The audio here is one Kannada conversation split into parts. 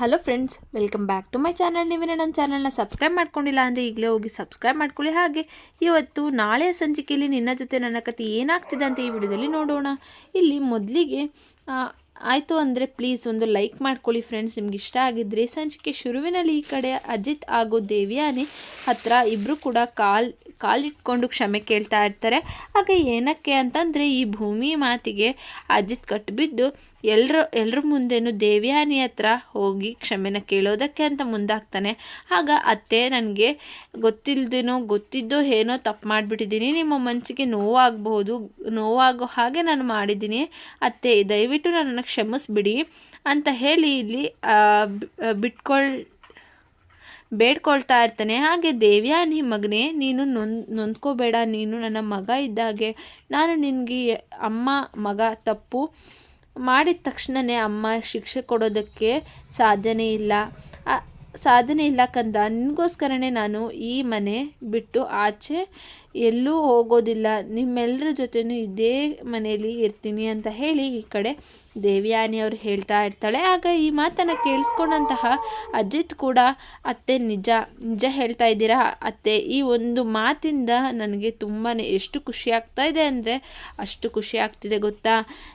Hello friends welcome back to my channel ನೀವೇನೇ ನನ್ನ ಚಾನಲ್ನ ಸಬ್ಸ್ಕ್ರೈಬ್ ಮಾಡ್ಕೊಂಡಿಲ್ಲ ಅಂದರೆ ಈಗಲೇ ಹೋಗಿ ಸಬ್ಸ್ಕ್ರೈಬ್ ಮಾಡ್ಕೊಳ್ಳಿ. ಹಾಗೆ ಇವತ್ತು ನಾಳೆ ಸಂಚಿಕೆಯಲ್ಲಿ ನಿನ್ನ ಜೊತೆ ನನ್ನ ಕತೆ ಏನಾಗ್ತಿದೆ ಅಂತ ಈ ವಿಡಿಯೋದಲ್ಲಿ ನೋಡೋಣ. ಇಲ್ಲಿ ಮೊದಲಿಗೆ ಆಯಿತು ಅಂದರೆ ಪ್ಲೀಸ್ ಒಂದು ಲೈಕ್ ಮಾಡ್ಕೊಳ್ಳಿ ಫ್ರೆಂಡ್ಸ್ ನಿಮ್ಗೆ ಇಷ್ಟ ಆಗಿದ್ದರೆ ಸಂಚಿಕೆ ಶುರುವಿನಲ್ಲಿ ಈ ಕಡೆ ಅಜಿತ್ ಹಾಗೂ ದೇವ್ಯಾನಿ ಹತ್ರ ಇಬ್ಬರು ಕೂಡ ಕಾಲ್ ಕಾಲಿಟ್ಕೊಂಡು ಕ್ಷಮೆ ಕೇಳ್ತಾ ಇರ್ತಾರೆ. ಆಗ ಏನಕ್ಕೆ ಅಂತಂದರೆ ಈ ಭೂಮಿ ಮಾತಿಗೆ ಅಜಿತ್ ಕಟ್ಟಿಬಿದ್ದು ಎಲ್ಲರ ಎಲ್ಲರ ಮುಂದೆನೂ ದೇವ್ಯಾನಿ ಹತ್ರ ಹೋಗಿ ಕ್ಷಮೆನ ಕೇಳೋದಕ್ಕೆ ಅಂತ ಮುಂದಾಗ್ತಾನೆ. ಆಗ ಅತ್ತೆ ನನಗೆ ಗೊತ್ತಿಲ್ಲದೇನೋ ಗೊತ್ತಿದ್ದೋ ಏನೋ ತಪ್ಪು ಮಾಡಿಬಿಟ್ಟಿದ್ದೀನಿ. ನಿಮ್ಮ ಮನಸ್ಸಿಗೆ ನೋವಾಗಬಹುದು, ನೋವಾಗೋ ಹಾಗೆ ನಾನು ಮಾಡಿದ್ದೀನಿ. ಅತ್ತೆ, ದಯವಿಟ್ಟು ನನ್ನನ್ನು ಕ್ಷಮಿಸ್ಬಿಡಿ ಅಂತ ಹೇಳಿ ಇಲ್ಲಿ ಬಿಟ್ಕೊಳ್, ಬೇಡ್ಕೊಳ್ತಾ ಇರ್ತಾನೆ. ಹಾಗೆ ದೇವ್ಯಾನಿ ಮಗನೇ, ನೀನು ನೊಂದ್ ನೊಂದ್ಕೋಬೇಡ. ನೀನು ನನ್ನ ಮಗ ಇದ್ದಾಗೆ ನಾನು ನಿನಗೆ ಅಮ್ಮ, ಮಗ, ತಪ್ಪು ಮಾಡಿದ ತಕ್ಷಣವೇ ಅಮ್ಮ ಶಿಕ್ಷೆ ಕೊಡೋದಕ್ಕೆ ಸಾಧ್ಯನೇ ಇಲ್ಲ. ಸಾಧನೆ ಇಲ್ಲ ಕಂದ. ನಿನಗೋಸ್ಕರನೇ ನಾನು ಈ ಮನೆ ಬಿಟ್ಟು ಆಚೆ ಎಲ್ಲೂ ಹೋಗೋದಿಲ್ಲ. ನಿಮ್ಮೆಲ್ಲರ ಜೊತೆಯೂ ಇದೇ ಮನೆಯಲ್ಲಿ ಇರ್ತೀನಿ ಅಂತ ಹೇಳಿ ಈ ಕಡೆ ದೇವ್ಯಾನಿ ಅವ್ರು ಹೇಳ್ತಾ ಇರ್ತಾಳೆ. ಆಗ ಈ ಮಾತನ್ನು ಕೇಳಿಸ್ಕೊಂಡಂತಹ ಅಜಿತ್ ಕೂಡ, ಅತ್ತೆ, ನಿಜ ನಿಜ ಹೇಳ್ತಾ ಇದ್ದೀರಾ? ಅತ್ತೆ, ಈ ಒಂದು ಮಾತಿಂದ ನನಗೆ ತುಂಬಾ ಎಷ್ಟು ಖುಷಿ ಆಗ್ತಾ ಇದೆ ಅಂದರೆ ಅಷ್ಟು ಖುಷಿ ಆಗ್ತಿದೆ ಗೊತ್ತಾ?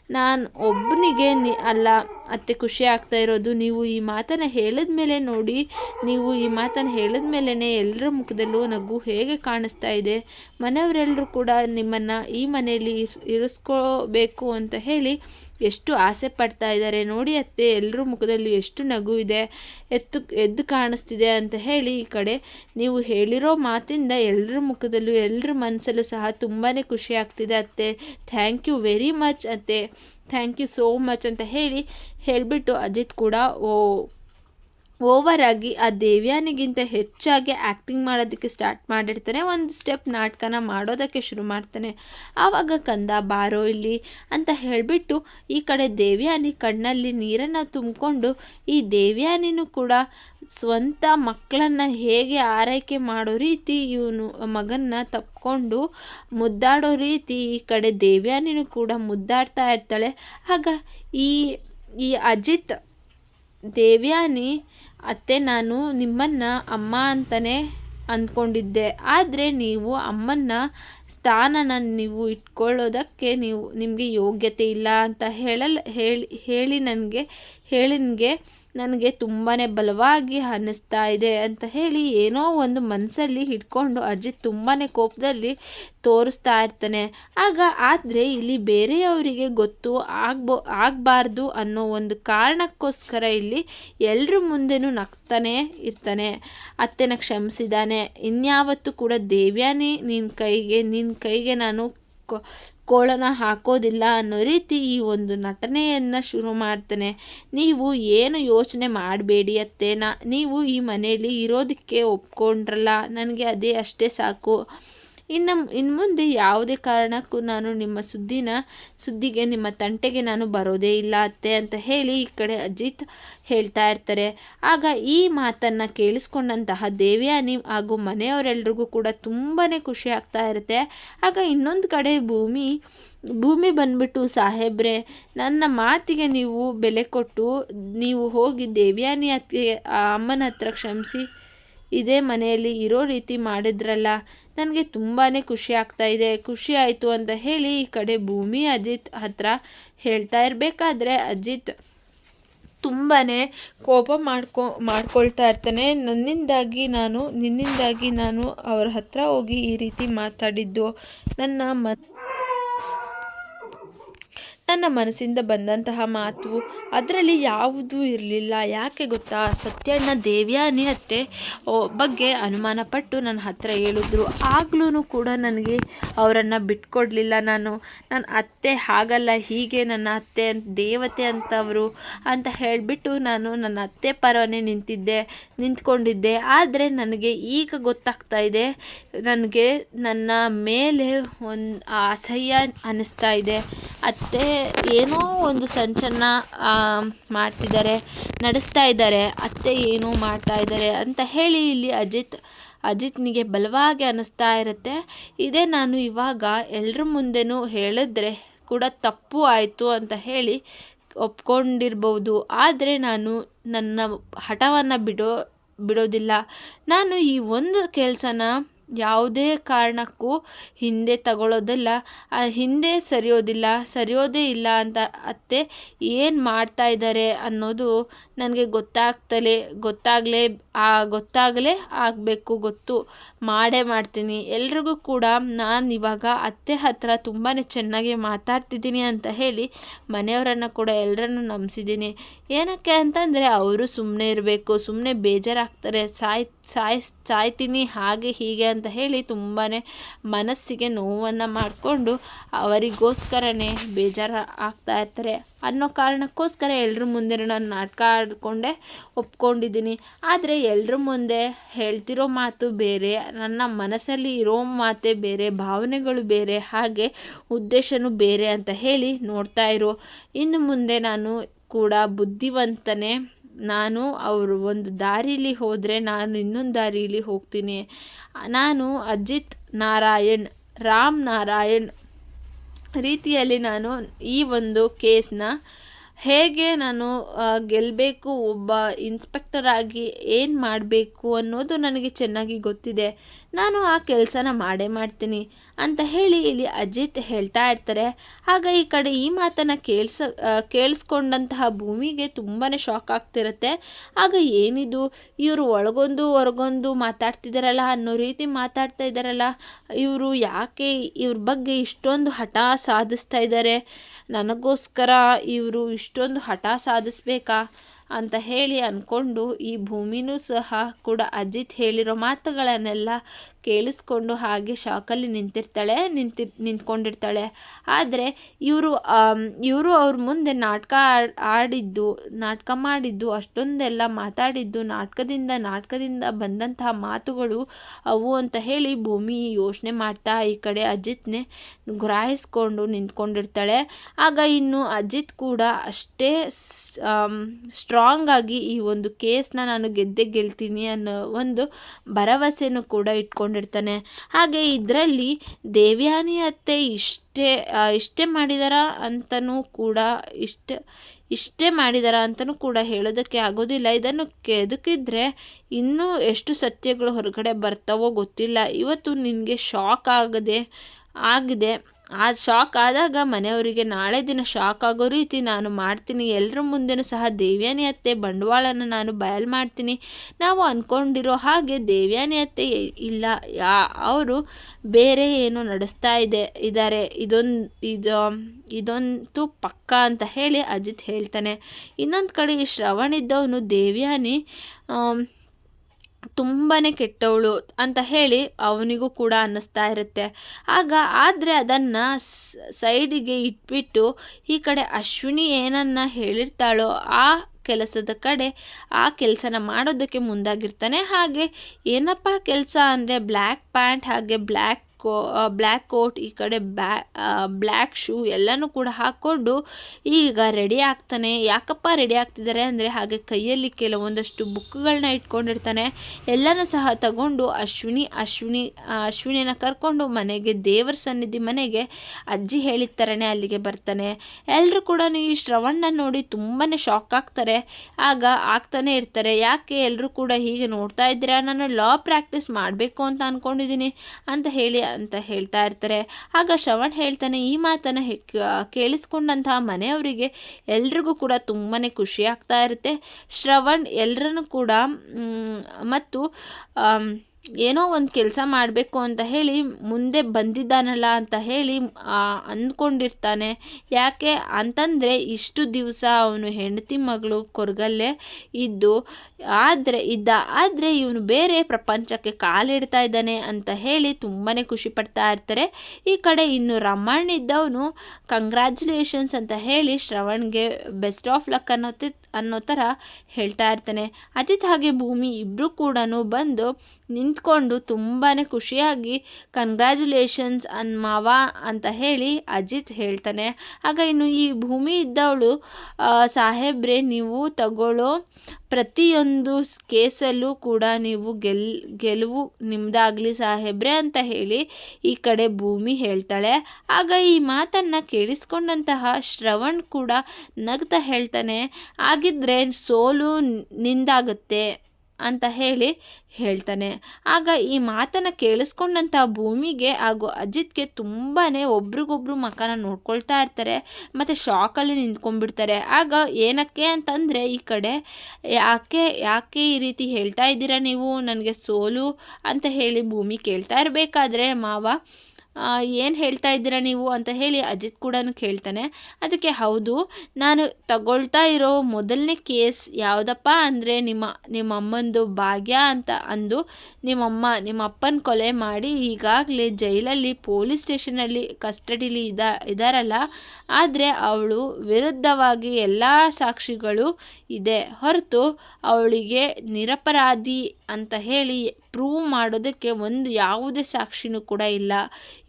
ನಾನು ಒಬ್ಬನಿಗೆ ನಿ, ಅಲ್ಲ, ಅತ್ತೆ ಖುಷಿ ಆಗ್ತಾ ಇರೋದು, ನೀವು ಈ ಮಾತನ್ನು ಹೇಳಿದ ಮೇಲೆ ನೋಡಿ, ನೀವು ಈ ಮಾತನ್ನು ಹೇಳಿದ ಮೇಲೇ ಎಲ್ಲರ ಮುಖದಲ್ಲೂ ನಗು ಹೇಗೆ ಕಾಣಿಸ್ತಾ ಇದೆ? ಮನೆಯವರೆಲ್ಲರೂ ಕೂಡ ನಿಮ್ಮನ್ನು ಈ ಮನೆಯಲ್ಲಿ ಇರಿಸ್ಕೋಬೇಕು ಅಂತ ಹೇಳಿ ಎಷ್ಟು ಆಸೆ ಪಡ್ತಾ ಇದ್ದಾರೆ ನೋಡಿ ಅತ್ತೆ ಎಲ್ಲರ ಮುಖದಲ್ಲಿ ಎಷ್ಟು ನಗು ಇದೆ, ಎತ್ತು, ಎದ್ದು ಕಾಣಿಸ್ತಿದೆ ಅಂತ ಹೇಳಿ ಈ ಕಡೆ ನೀವು ಹೇಳಿರೋ ಮಾತಿಂದ ಎಲ್ಲರ ಮುಖದಲ್ಲೂ ಎಲ್ಲರ ಮನಸ್ಸಲ್ಲೂ ಸಹ ತುಂಬಾ ಖುಷಿ ಆಗ್ತಿದೆ ಅತ್ತೆ. ಥ್ಯಾಂಕ್ ಯು ವೆರಿ ಮಚ್ ಅತ್ತೆ. ಥ್ಯಾಂಕ್ ಯು ಸೋ ಮಚ್ ಅಂತ ಹೇಳಿ ಹೇಳಿಬಿಟ್ಟು ಅಜಿತ್ ಕೂಡ ಓ ಓವರ್ ಆಗಿ ಆ ದೇವ್ಯಾನಿಗಿಂತ ಹೆಚ್ಚಾಗಿ ಆ್ಯಕ್ಟಿಂಗ್ ಮಾಡೋದಕ್ಕೆ ಸ್ಟಾರ್ಟ್ ಮಾಡಿರ್ತಾನೆ. ಒಂದು ಸ್ಟೆಪ್ ನಾಟಕನ ಮಾಡೋದಕ್ಕೆ ಶುರು ಮಾಡ್ತಾನೆ. ಆವಾಗ ಕಂದ, ಬಾರೋ ಇಲ್ಲಿ ಅಂತ ಹೇಳಿಬಿಟ್ಟು ಈ ಕಡೆ ದೇವ್ಯಾನಿ ಕಣ್ಣಲ್ಲಿ ನೀರನ್ನು ತುಂಬಿಕೊಂಡು ಈ ದೇವ್ಯಾನಿನೂ ಕೂಡ ಸ್ವಂತ ಮಕ್ಕಳನ್ನು ಹೇಗೆ ಆರೈಕೆ ಮಾಡೋ ರೀತಿ ಇವನು, ಮಗನ್ನ ತಪ್ಕೊಂಡು ಮುದ್ದಾಡೋ ರೀತಿ ಈ ಕಡೆ ದೇವ್ಯಾನಿನೂ ಕೂಡ ಮುದ್ದಾಡ್ತಾ ಇರ್ತಾಳೆ. ಆಗ ಈ ಈ ಅಜಿತ್, ದೇವ್ಯಾನಿ ಅತ್ತೆ ನಾನು ನಿಮ್ಮನ್ನು ಅಮ್ಮ ಅಂತಲೇ ಅಂದ್ಕೊಂಡಿದ್ದೆ. ಆದರೆ ನೀವು ಅಮ್ಮನ ಸ್ಥಾನನ ನೀವು ಇಟ್ಕೊಳ್ಳೋದಕ್ಕೆ ನೀವು ನಿಮಗೆ ಯೋಗ್ಯತೆ ಇಲ್ಲ ಅಂತ ಹೇಳಲ್, ಹೇಳಿ ಹೇಳಿ ನನಗೆ ಹೇಳಿ ನನಗೆ ತುಂಬಾ ಬಲವಾಗಿ ಅನ್ನಿಸ್ತಾ ಇದೆ ಅಂತ ಹೇಳಿ ಏನೋ ಒಂದು ಮನಸ್ಸಲ್ಲಿ ಹಿಡ್ಕೊಂಡು ಅಜಿತ್ ತುಂಬಾ ಕೋಪದಲ್ಲಿ ತೋರಿಸ್ತಾ ಇರ್ತಾನೆ. ಆಗ ಆದರೆ ಇಲ್ಲಿ ಬೇರೆಯವರಿಗೆ ಗೊತ್ತು ಆಗ್ಬೋ, ಆಗಬಾರ್ದು ಅನ್ನೋ ಒಂದು ಕಾರಣಕ್ಕೋಸ್ಕರ ಇಲ್ಲಿ ಎಲ್ಲರ ಮುಂದೆನೂ ನಗ್ತಾನೆ ಇರ್ತಾನೆ. ಅತ್ತೆನ ಕ್ಷಮಿಸಿದ್ದಾನೆ ಇನ್ಯಾವತ್ತೂ ಕೂಡ ದೇವ್ಯಾನೇ ನಿನ್ನ ಕೈಗೆ ನಿನ್ನ ಕೈಗೆ ನಾನು ಕೋಳನ ಹಾಕೋದಿಲ್ಲ ಅನ್ನೋ ರೀತಿ ಈ ಒಂದು ನಟನೆಯನ್ನು ಶುರು ಮಾಡ್ತಾನೆ. ನೀವು ಏನು ಯೋಚನೆ ಮಾಡಬೇಡಿ ಅತ್ತೆ ನಾ ನೀವು ಈ ಮನೆಯಲ್ಲಿ ಇರೋದಕ್ಕೆ ಒಪ್ಕೊಂಡ್ರಲ್ಲ? ನನಗೆ ಅದೇ ಅಷ್ಟೇ ಸಾಕು. ಇನ್ನು ಇನ್ನು ಮುಂದೆ ಯಾವುದೇ ಕಾರಣಕ್ಕೂ ನಾನು ನಿಮ್ಮ ಸುದ್ದಿನ, ಸುದ್ದಿಗೆ, ನಿಮ್ಮ ತಂಟೆಗೆ ನಾನು ಬರೋದೇ ಇಲ್ಲ ಅತ್ತೆ ಅಂತ ಹೇಳಿ ಈ ಕಡೆ ಅಜಿತ್ ಹೇಳ್ತಾ ಇರ್ತಾರೆ. ಆಗ ಈ ಮಾತನ್ನು ಕೇಳಿಸ್ಕೊಂಡಂತಹ ದೇವ್ಯಾನಿ ಹಾಗೂ ಮನೆಯವರೆಲ್ರಿಗೂ ಕೂಡ ತುಂಬಾ ಖುಷಿ ಆಗ್ತಾ ಇರುತ್ತೆ. ಆಗ ಇನ್ನೊಂದು ಕಡೆ ಭೂಮಿ ಭೂಮಿ ಬಂದ್ಬಿಟ್ಟು, ಸಾಹೇಬ್ರೆ, ನನ್ನ ಮಾತಿಗೆ ನೀವು ಬೆಲೆ ಕೊಟ್ಟು ನೀವು ಹೋಗಿ ದೇವ್ಯಾನಿ ಅತ್ತಿಗೆ ಅಮ್ಮನ ಹತ್ರ ಕ್ಷಮಿಸಿ. ಇದೇ ಮನೆಯಲ್ಲಿ ಇರೋ ರೀತಿ ಮಾಡಿದ್ರಲ್ಲ. ನನಗೆ ತುಂಬಾ ಖುಷಿ ಆಗ್ತಾ ಇದೆ. ಖುಷಿ ಆಯಿತು ಅಂತ ಹೇಳಿ ಈ ಕಡೆ ಭೂಮಿ ಅಜಿತ್ ಹತ್ರ ಹೇಳ್ತಾ ಇರಬೇಕಾದ್ರೆ ಅಜಿತ್ ತುಂಬಾ ಕೋಪ ಮಾಡ್ಕೊ, ಮಾಡ್ಕೊಳ್ತಾ ಇರ್ತಾನೆ. ನನ್ನಿಂದಾಗಿ ನಾನು, ನಿನ್ನಿಂದಾಗಿ ನಾನು ಅವ್ರ ಹತ್ರ ಹೋಗಿ ಈ ರೀತಿ ಮಾತಾಡಿದ್ದು. ನನ್ನ ಮ ನನ್ನ ಮನಸ್ಸಿಂದ ಬಂದಂತಹ ಮಾತು ಅದರಲ್ಲಿ ಯಾವುದೂ ಇರಲಿಲ್ಲ. ಯಾಕೆ ಗೊತ್ತಾ? ಸತ್ಯಣ್ಣ ದೇವ್ಯಾನಿ ಅತ್ತೆ ಬಗ್ಗೆ ಅನುಮಾನ ಪಟ್ಟು ನನ್ನ ಹತ್ರ ಹೇಳಿದ್ರು. ಆಗ್ಲೂ ಕೂಡ ನನಗೆ ಅವರನ್ನು ಬಿಟ್ಕೊಡ್ಲಿಲ್ಲ ನಾನು. ನನ್ನ ಅತ್ತೆ ಹಾಗಲ್ಲ, ಹೀಗೆ ನನ್ನ ಅತ್ತೆ ಅಂತ ದೇವತೆ ಅಂತವರು ಅಂತ ಹೇಳಿಬಿಟ್ಟು ನಾನು ನನ್ನ ಅತ್ತೆ ಪರವನೇ ನಿಂತಿದ್ದೆ, ನಿಂತ್ಕೊಂಡಿದ್ದೆ. ಆದರೆ ನನಗೆ ಈಗ ಗೊತ್ತಾಗ್ತಾ ಇದೆ, ನನಗೆ ನನ್ನ ಮೇಲೆ ಒಂದು ಅಸಹ್ಯ ಅನ್ನಿಸ್ತಾ ಇದೆ. ಅತ್ತೆ ಏನೋ ಒಂದು ಸಂಚನ್ನ ಮಾಡ್ತಿದ್ದಾರೆ, ನಡೆಸ್ತಾ ಇದ್ದಾರೆ, ಅತ್ತೆ ಏನೋ ಮಾಡ್ತಾ ಇದ್ದಾರೆ ಅಂತ ಹೇಳಿ ಇಲ್ಲಿ ಅಜಿತ್, ಅಜಿತ್ನಿಗೆ ಬಲವಾಗಿ ಅನ್ನಿಸ್ತಾ ಇರುತ್ತೆ. ಇದೇ ನಾನು ಇವಾಗ ಎಲ್ಲರ ಮುಂದೆನೂ ಹೇಳಿದ್ರೆ ಕೂಡ ತಪ್ಪು ಆಯಿತು ಅಂತ ಹೇಳಿ ಒಪ್ಕೊಂಡಿರ್ಬೋದು. ಆದರೆ ನಾನು ನನ್ನ ಹಠವನ್ನು ಬಿಡೋ, ಬಿಡೋದಿಲ್ಲ. ನಾನು ಈ ಒಂದು ಕೆಲಸನ ಯಾವುದೇ ಕಾರಣಕ್ಕೂ ಹಿಂದೆ ತಗೊಳ್ಳೋದಿಲ್ಲ. ಹಿಂದೆ ಸರಿಯೋದಿಲ್ಲ, ಸರಿಯೋದೇ ಇಲ್ಲ ಅಂತ ಅತ್ತೆ ಏನು ಮಾಡ್ತಾ ಇದ್ದಾರೆ ಅನ್ನೋದು ನನಗೆ ಗೊತ್ತಾಗ್ತಲೇ, ಗೊತ್ತಾಗಲೇ, ಆ, ಗೊತ್ತಾಗಲೇ ಆಗಬೇಕು, ಗೊತ್ತು. ಮಾಡೇ ಮಾಡ್ತೀನಿ. ಎಲ್ರಿಗೂ ಕೂಡ ನಾನು ಇವಾಗ ಅತ್ತೆ ಹತ್ರ ತುಂಬಾ ಚೆನ್ನಾಗಿ ಮಾತಾಡ್ತಿದ್ದೀನಿ ಅಂತ ಹೇಳಿ ಮನೆಯವರನ್ನು ಕೂಡ ಎಲ್ಲರನ್ನು ನಂಬಿಸಿದ್ದೀನಿ. ಏನಕ್ಕೆ ಅಂತಂದರೆ ಅವರು ಸುಮ್ಮನೆ ಇರಬೇಕು ಸುಮ್ಮನೆ ಬೇಜಾರಾಗ್ತಾರೆ. ಸಾಯ್ ಸಾಯ್, ಸಾಯ್ತೀನಿ, ಹಾಗೆ ಹೀಗೆ ಅಂತ ಹೇಳಿ ತುಂಬಾ ಮನಸ್ಸಿಗೆ ನೋವನ್ನು ಮಾಡಿಕೊಂಡು ಅವರಿಗೋಸ್ಕರನೇ ಬೇಜಾರು ಆಗ್ತಾ ಇರ್ತಾರೆ. ಅನ್ನೋ ಕಾರಣಕ್ಕೋಸ್ಕರ ಎಲ್ಲರ ಮುಂದೆ ನಾನು ನಾಟಕ ಆಡಿಕೊಂಡೆ ಒಪ್ಕೊಂಡಿದ್ದೀನಿ. ಆದರೆ ಎಲ್ಲರ ಮುಂದೆ ಹೇಳ್ತಿರೋ ಮಾತು ಬೇರೆ, ನನ್ನ ಮನಸ್ಸಲ್ಲಿ ಇರೋ ಮಾತೇ ಬೇರೆ, ಭಾವನೆಗಳು ಬೇರೆ, ಹಾಗೆ ಉದ್ದೇಶನೂ ಬೇರೆ ಅಂತ ಹೇಳಿ ನೋಡ್ತಾ ಇರೋ. ಇನ್ನು ಮುಂದೆ ನಾನು ಕೂಡ ಬುದ್ಧಿವಂತನೇ ನಾನು ಅವರು ಒಂದು ದಾರೀಲಿ ಹೋದರೆ ನಾನು ಇನ್ನೊಂದು ದಾರೀಲಿ ಹೋಗ್ತೀನಿ. ನಾನು ಅಜಿತ್ ನಾರಾಯಣ್, ರಾಮ್ ನಾರಾಯಣ್ ರೀತಿಯಲ್ಲಿ ನಾನು ಈ ಒಂದು ಕೇಸ್ನ ಹೇಗೆ ನಾನು ಗೆಲ್ಲಬೇಕು ಒಬ್ಬ ಇನ್ಸ್ಪೆಕ್ಟರ್ ಆಗಿ ಏನು ಮಾಡಬೇಕು ಅನ್ನೋದು ನನಗೆ ಚೆನ್ನಾಗಿ ಗೊತ್ತಿದೆ. ನಾನು ಆ ಕೆಲಸನ ಮಾಡೇ ಮಾಡ್ತೀನಿ ಅಂತ ಹೇಳಿ ಇಲ್ಲಿ ಅಜಿತ್ ಹೇಳ್ತಾ ಇರ್ತಾರೆ. ಆಗ ಈ ಕಡೆ ಈ ಮಾತನ್ನು ಕೇಳಿಸ ಕೇಳಿಸ್ಕೊಂಡಂತಹ ಭೂಮಿಗೆ ತುಂಬಾ ಶಾಕ್ ಆಗ್ತಿರುತ್ತೆ. ಆಗ ಏನಿದು? ಇವರು ಒಳಗೊಂದು ಹೊರಗೊಂದು ಮಾತಾಡ್ತಿದ್ದಾರಲ್ಲ ಅನ್ನೋ ರೀತಿ ಮಾತಾಡ್ತಾ ಇದ್ದಾರಲ್ಲ ಇವರು ಯಾಕೆ ಇವ್ರ ಬಗ್ಗೆ ಇಷ್ಟೊಂದು ಹಠ ಸಾಧಿಸ್ತಾ ಇದ್ದಾರೆ ನನಗೋಸ್ಕರ ಇವರು ಇಷ್ಟೊಂದು ಹಠ ಸಾಧಿಸ್ಬೇಕಾ? ಅಂತ ಹೇಳಿ ಅಂದ್ಕೊಂಡು ಈ ಭೂಮಿನೂ ಸಹ ಕೂಡ ಅಜಿತ್ ಹೇಳಿರೋ ಮಾತುಗಳನ್ನೆಲ್ಲ ಕೇಳಿಸ್ಕೊಂಡು ಹಾಗೆ ಶಾಕಲ್ಲಿ ನಿಂತಿರ್ತಾಳೆ, ನಿಂತಿ, ನಿಂತ್ಕೊಂಡಿರ್ತಾಳೆ. ಆದರೆ ಇವರು ಇವರು ಅವ್ರ ಮುಂದೆ ನಾಟಕ ಆಡಿದ್ದು, ನಾಟಕ ಮಾಡಿದ್ದು, ಅಷ್ಟೊಂದೆಲ್ಲ ಮಾತಾಡಿದ್ದು, ನಾಟಕದಿಂದ ನಾಟಕದಿಂದ ಬಂದಂತಹ ಮಾತುಗಳು ಅವು ಅಂತ ಹೇಳಿ ಭೂಮಿ ಯೋಚನೆ ಮಾಡ್ತಾ ಈ ಕಡೆ ಅಜಿತ್ನೇ ಗುರಾಯಿಸ್ಕೊಂಡು ನಿಂತ್ಕೊಂಡಿರ್ತಾಳೆ. ಆಗ ಇನ್ನು ಅಜಿತ್ ಕೂಡ ಅಷ್ಟೇ ಸ್ಟ್ರಾಂಗ್ ಆಗಿ ಈ ಒಂದು ಕೇಸ್ನ ನಾನು ಗೆದ್ದೆ ಗೆಲ್ತೀನಿ ಅನ್ನೋ ಒಂದು ಭರವಸೆನೂ ಕೂಡ ಇಟ್ಕೊಂಡು ಇಟ್ಕೊಂಡಿರ್ತಾನೆ ಹಾಗೆ ಇದರಲ್ಲಿ ದೇವ್ಯಾನಿ ಅತ್ತೆ ಇಷ್ಟೇ ಇಷ್ಟೇ ಮಾಡಿದಾರ ಅಂತಲೂ ಕೂಡ ಇಷ್ಟ, ಇಷ್ಟೇ ಮಾಡಿದಾರ ಅಂತಲೂ ಕೂಡ ಹೇಳೋದಕ್ಕೆ ಆಗೋದಿಲ್ಲ. ಇದನ್ನು ಕೆದಕಿದ್ರೆ ಇನ್ನೂ ಎಷ್ಟು ಸತ್ಯಗಳು ಹೊರಗಡೆ ಬರ್ತಾವೋ ಗೊತ್ತಿಲ್ಲ. ಇವತ್ತು ನಿನಗೆ ಶಾಕ್ ಆಗದೆ, ಆಗಿದೆ. ಆ ಶಾಕ್ ಆದಾಗ ಮನೆಯವರಿಗೆ, ನಾಳೆ ದಿನ ಶಾಕ್ ಆಗೋ ರೀತಿ ನಾನು ಮಾಡ್ತೀನಿ. ಎಲ್ಲರ ಮುಂದೆನೂ ಸಹ ದೇವ್ಯಾನಿ ಅತ್ತೆ ಬಂಡವಾಳನ ನಾನು ಬಯಲು ಮಾಡ್ತೀನಿ. ನಾವು ಅಂದ್ಕೊಂಡಿರೋ ಹಾಗೆ ದೇವ್ಯಾನಿ ಅತ್ತೆ ಇಲ್ಲ. ಯಾ, ಅವರು ಬೇರೆ ಏನು ನಡೆಸ್ತಾ ಇದೆ ಇದ್ದಾರೆ ಇದೊಂದು, ಇದು, ಇದೊಂದು ಪಕ್ಕ ಅಂತ ಹೇಳಿ ಅಜಿತ್ ಹೇಳ್ತಾನೆ. ಇನ್ನೊಂದು ಕಡೆ ಶ್ರವಣ ಇದ್ದವನು ದೇವ್ಯಾನಿ ತುಂಬಾ ಕೆಟ್ಟವಳು ಅಂತ ಹೇಳಿ ಅವನಿಗೂ ಕೂಡ ಅನ್ನಿಸ್ತಾ ಇರುತ್ತೆ. ಆಗ ಆದರೆ ಅದನ್ನು ಸೈಡಿಗೆ ಇಟ್ಬಿಟ್ಟು ಈ ಕಡೆ ಅಶ್ವಿನಿ ಏನನ್ನ ಹೇಳಿರ್ತಾಳೋ ಆ ಕೆಲಸದ ಕಡೆ ಆ ಕೆಲಸನ ಮಾಡೋದಕ್ಕೆ ಮುಂದಾಗಿರ್ತಾನೆ. ಹಾಗೆ ಏನಪ್ಪ ಕೆಲಸ ಅಂದರೆ ಬ್ಲ್ಯಾಕ್ ಪ್ಯಾಂಟ್ ಹಾಗೆ ಬ್ಲ್ಯಾಕ್ ಕೋ ಬ್ಲ್ಯಾಕ್ ಕೋಟ್ ಈ ಕಡೆ ಬ್ಯಾ ಬ್ಲ್ಯಾಕ್ ಶೂ ಎಲ್ಲನೂ ಕೂಡ ಹಾಕ್ಕೊಂಡು ಈಗ ರೆಡಿ ಆಗ್ತಾನೆ. ಯಾಕಪ್ಪ ರೆಡಿ ಆಗ್ತಿದ್ದಾರೆ ಅಂದರೆ ಹಾಗೆ ಕೈಯಲ್ಲಿ ಕೆಲವೊಂದಷ್ಟು ಬುಕ್ಗಳನ್ನ ಇಟ್ಕೊಂಡಿರ್ತಾನೆ. ಎಲ್ಲನೂ ಸಹ ತಗೊಂಡು ಅಶ್ವಿನಿ ಅಶ್ವಿನಿ ಅಶ್ವಿನಿಯನ್ನು ಕರ್ಕೊಂಡು ಮನೆಗೆ, ದೇವರ ಸನ್ನಿಧಿ ಮನೆಗೆ ಅಜ್ಜಿ ಹೇಳಿದ ಥರನೇ ಅಲ್ಲಿಗೆ ಬರ್ತಾನೆ. ಎಲ್ಲರೂ ಕೂಡ ಈ ಶ್ರವಣ್ಣ ನೋಡಿ ತುಂಬಾ ಶಾಕ್ ಆಗ್ತಾರೆ. ಆಗ ಆಗ್ತಾನೆ ಇರ್ತಾರೆ. ಯಾಕೆ ಎಲ್ಲರೂ ಕೂಡ ಹೀಗೆ ನೋಡ್ತಾ ಇದ್ದೀರಾ? ನಾನು ಲಾ ಪ್ರಾಕ್ಟೀಸ್ ಮಾಡಬೇಕು ಅಂತ ಅಂದ್ಕೊಂಡಿದ್ದೀನಿ ಅಂತ ಹೇಳಿ ಅಂತ ಹೇಳ್ತಾ ಇರ್ತಾರೆ. ಆಗ ಶ್ರವಣ್ ಹೇಳ್ತಾನೆ, ಈ ಮಾತನ್ನು ಕೇಳಿಸ್ಕೊಂಡಂತಹ ಮನೆಯವರಿಗೆ ಎಲ್ರಿಗೂ ಕೂಡ ತುಂಬಾ ಖುಷಿ ಆಗ್ತಾ ಇರುತ್ತೆ. ಶ್ರವಣ್ ಎಲ್ಲರನ್ನು ಕೂಡ ಮತ್ತು ಏನೋ ಒಂದು ಕೆಲಸ ಮಾಡಬೇಕು ಅಂತ ಹೇಳಿ ಮುಂದೆ ಬಂದಿದ್ದಾನಲ್ಲ ಅಂತ ಹೇಳಿ ಅಂದ್ಕೊಂಡಿರ್ತಾನೆ. ಯಾಕೆ ಅಂತಂದರೆ ಇಷ್ಟು ದಿವಸ ಅವನು ಹೆಂಡತಿ ಮಗಳು ಕೊರಗಲ್ಲೇ ಇದ್ದು, ಆದರೆ, ಇದ್ದ, ಆದರೆ ಇವನು ಬೇರೆ ಪ್ರಪಂಚಕ್ಕೆ ಕಾಲಿಡ್ತಾ ಇದ್ದಾನೆ ಅಂತ ಹೇಳಿ ತುಂಬಾ ಖುಷಿ ಪಡ್ತಾ ಇರ್ತಾರೆ. ಈ ಕಡೆ ಇನ್ನು ರಮಣ್ ಇದ್ದವನು ಕಂಗ್ರ್ಯಾಚುಲೇಷನ್ಸ್ ಅಂತ ಹೇಳಿ ಶ್ರವಣ್ಗೆ ಬೆಸ್ಟ್ ಆಫ್ ಲಕ್ ಅನ್ನೋ ಅನ್ನೋ ಥರ ಹೇಳ್ತಾ ಇರ್ತಾನೆ. ಅಜಿತ್ ಹಾಗೆ ಭೂಮಿ ಇಬ್ಬರು ಕೂಡ ಬಂದು ನಿಂತು ನಿಂತ್ಕೊಂಡು ತುಂಬಾ ಖುಷಿಯಾಗಿ ಕಂಗ್ರ್ಯಾಚುಲೇಷನ್ಸ್ ಅನ್ ಮಾವ ಅಂತ ಹೇಳಿ ಅಜಿತ್ ಹೇಳ್ತಾನೆ. ಆಗ ಇನ್ನು ಈ ಭೂಮಿ ಇದ್ದವಳು ಸಾಹೇಬ್ರೆ, ನೀವು ತಗೊಳ್ಳೋ ಪ್ರತಿಯೊಂದು ಕೇಸಲ್ಲೂ ಕೂಡ ನೀವು ಗೆಲ್, ಗೆಲುವು ನಿಮ್ಮದಾಗಲಿ ಸಾಹೇಬ್ರೆ ಅಂತ ಹೇಳಿ ಈ ಕಡೆ ಭೂಮಿ ಹೇಳ್ತಾಳೆ. ಆಗ ಈ ಮಾತನ್ನು ಕೇಳಿಸ್ಕೊಂಡಂತಹ ಶ್ರವಣ್ ಕೂಡ ನಗ್ತಾ ಹೇಳ್ತಾನೆ, ಆಗಿದ್ರೆ ಸೋಲು ನಿಂದಾಗುತ್ತೆ. ಅಂತ ಹೇಳಿ ಹೇಳ್ತಾನೆ. ಆಗ ಈ ಮಾತನ್ನು ಕೇಳಿಸ್ಕೊಂಡಂಥ ಭೂಮಿಗೆ ಹಾಗೂ ಅಜಿತ್ಗೆ ತುಂಬಾ ಒಬ್ರಿಗೊಬ್ರು ಮಕನ ನೋಡ್ಕೊಳ್ತಾ ಇರ್ತಾರೆ, ಮತ್ತು ಶಾಕಲ್ಲಿ ನಿಂತ್ಕೊಂಡ್ಬಿಡ್ತಾರೆ. ಆಗ ಏನಕ್ಕೆ ಅಂತಂದರೆ ಈ ಕಡೆ, ಯಾಕೆ ಯಾಕೆ ಈ ರೀತಿ ಹೇಳ್ತಾ ಇದ್ದೀರಾ ನೀವು? ನನಗೆ ಸೋಲು ಅಂತ ಹೇಳಿ ಭೂಮಿ ಕೇಳ್ತಾ ಇರಬೇಕಾದ್ರೆ ಮಾವ ಏನು ಹೇಳ್ತಾ ಇದ್ದೀರಾ ನೀವು ಅಂತ ಹೇಳಿ ಅಜಿತ್ ಕೂಡ ಕೇಳ್ತಾನೆ. ಅದಕ್ಕೆ ಹೌದು, ನಾನು ತಗೊಳ್ತಾ ಇರೋ ಮೊದಲನೇ ಕೇಸ್ ಯಾವುದಪ್ಪ ಅಂದರೆ ನಿಮ್ಮ ನಿಮ್ಮ ಅಮ್ಮಂದು ಭಾಗ್ಯ ಅಂತ ಅಂದು ನಿಮ್ಮಮ್ಮ ನಿಮ್ಮ ಅಪ್ಪನ ಕೊಲೆ ಮಾಡಿ ಈಗಾಗಲೇ ಜೈಲಲ್ಲಿ ಪೊಲೀಸ್ ಸ್ಟೇಷನಲ್ಲಿ ಕಸ್ಟಡಿಲಿ ಇದ ಇದ್ದಾರಲ್ಲ ಆದರೆ ಅವಳು ವಿರುದ್ಧವಾಗಿ ಎಲ್ಲ ಸಾಕ್ಷಿಗಳು ಇದೆ. ಹೊರತು ಅವಳಿಗೆ ನಿರಪರಾಧಿ ಅಂತ ಹೇಳಿ ಪ್ರೂವ್ ಮಾಡೋದಕ್ಕೆ ಒಂದು ಯಾವುದೇ ಸಾಕ್ಷಿನೂ ಕೂಡ ಇಲ್ಲ.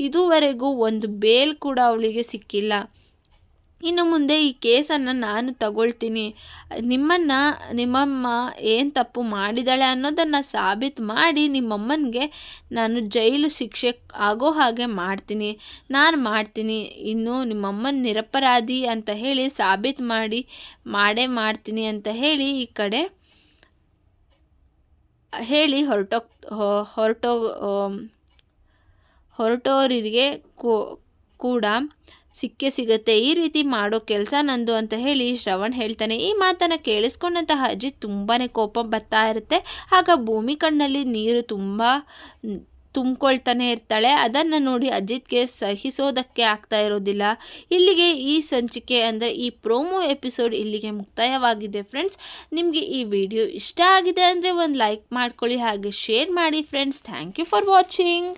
ಇದುವರೆಗೂ ಒಂದು ಬೇಲ್ ಕೂಡ ಅವಳಿಗೆ ಸಿಕ್ಕಿಲ್ಲ. ಇನ್ನು ಮುಂದೆ ಈ ಕೇಸನ್ನು ನಾನು ತಗೊಳ್ತೀನಿ. ನಿಮ್ಮನ್ನು, ನಿಮ್ಮಮ್ಮ ಏನು ತಪ್ಪು ಮಾಡಿದಾಳೆ ಅನ್ನೋದನ್ನು ಸಾಬೀತು ಮಾಡಿ ನಿಮ್ಮಮ್ಮನಿಗೆ ನಾನು ಜೈಲು ಶಿಕ್ಷೆ ಆಗೋ ಹಾಗೆ ಮಾಡ್ತೀನಿ. ನಾನು ಮಾಡ್ತೀನಿ. ಇನ್ನು ನಿಮ್ಮಮ್ಮನ ನಿರಪರಾಧಿ ಅಂತ ಹೇಳಿ ಸಾಬೀತು ಮಾಡಿ, ಮಾಡೇ ಮಾಡ್ತೀನಿ ಅಂತ ಹೇಳಿ ಈ ಕಡೆ ಹೇಳಿ ಹೊರಟೋಗ್ ಹೊರಟೋ ಹೊರಟೋರಿಗೆ ಕೂಡ ಸಿಕ್ಕೇ ಸಿಗುತ್ತೆ. ಈ ರೀತಿ ಮಾಡೋ ಕೆಲಸ ನಂದು ಅಂತ ಹೇಳಿ ಶ್ರವಣ್ ಹೇಳ್ತಾನೆ. ಈ ಮಾತನ್ನು ಕೇಳಿಸ್ಕೊಂಡಂತಹ ಅಜ್ಜಿ ತುಂಬಾ ಕೋಪ ಬರ್ತಾ ಇರುತ್ತೆ. ಆಗ ಭೂಮಿ ಕಣ್ಣಲ್ಲಿ ನೀರು ತುಂಬ ತುಂಬಿಕೊಳ್ತಾನೆ ಇರ್ತಾಳೆ. ಅದನ್ನು ನೋಡಿ ಅಜಿತ್ಗೆ ಸಹಿಸೋದಕ್ಕೆ ಆಗ್ತಾ ಇರೋದಿಲ್ಲ. ಇಲ್ಲಿಗೆ ಈ ಸಂಚಿಕೆ ಅಂದರೆ ಈ ಪ್ರೋಮೋ ಎಪಿಸೋಡ್ ಇಲ್ಲಿಗೆ ಮುಕ್ತಾಯವಾಗಿದೆ ಫ್ರೆಂಡ್ಸ್. ನಿಮಗೆ ಈ ವಿಡಿಯೋ ಇಷ್ಟ ಆಗಿದೆ ಅಂದರೆ ಒಂದು ಲೈಕ್ ಮಾಡ್ಕೊಳ್ಳಿ ಹಾಗೆ ಶೇರ್ ಮಾಡಿ friends. Thank you for watching.